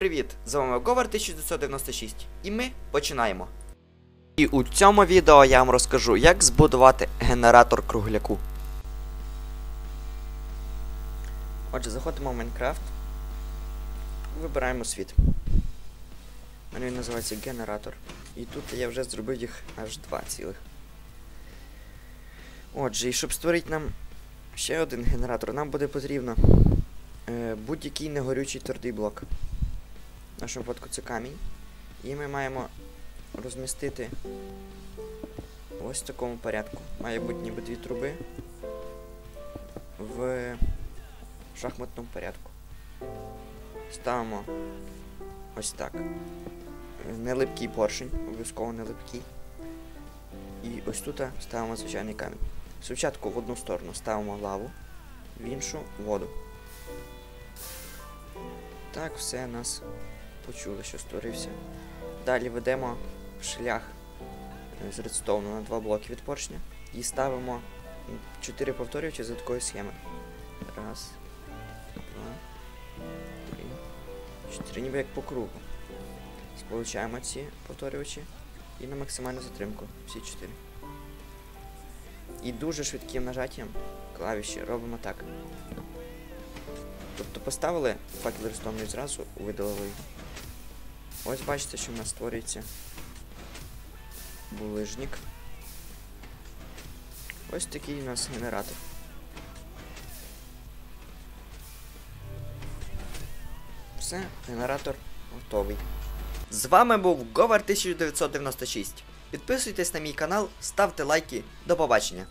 Привіт! З вами Говар 1996 і ми починаємо. І у цьому відео я вам розкажу, як збудувати генератор кругляку. Отже, заходимо в Майнкрафт. Вибираємо світ. У мене він називається генератор. І тут я вже зробив їх аж два цілих. Отже, і щоб створити нам ще один генератор, нам буде потрібно е, будь-який негорючий твердий блок. Нашому випадку це камінь. І ми маємо розмістити ось в такому порядку. Має бути ніби дві труби в шахматному порядку. Ставимо ось так. Нелипкий поршень, обов'язково нелипкий. І ось тут ставимо звичайний камінь. Спочатку в одну сторону ставимо лаву, в іншу воду. Так, все нас почули, що створився. Далі ведемо шлях е, з редстоуну на два блоки від поршня і ставимо 4 повторювачі за такою схемою. Раз, два, три, чотири, ніби як по кругу. Сполучаємо ці повторювачі і на максимальну затримку. Всі чотири. І дуже швидким нажаттям клавіші робимо так. Тобто поставили факел редстоуну і зразу видалили його. Ось бачите, що в нас створюється булижник. Ось такий у нас генератор. Все, генератор готовий. З вами був Govar 1996. Підписуйтесь на мій канал, ставте лайки. До побачення.